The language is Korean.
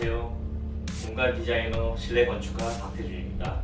안녕하세요. 공간 디자이너 실내 건축가 박태준입니다.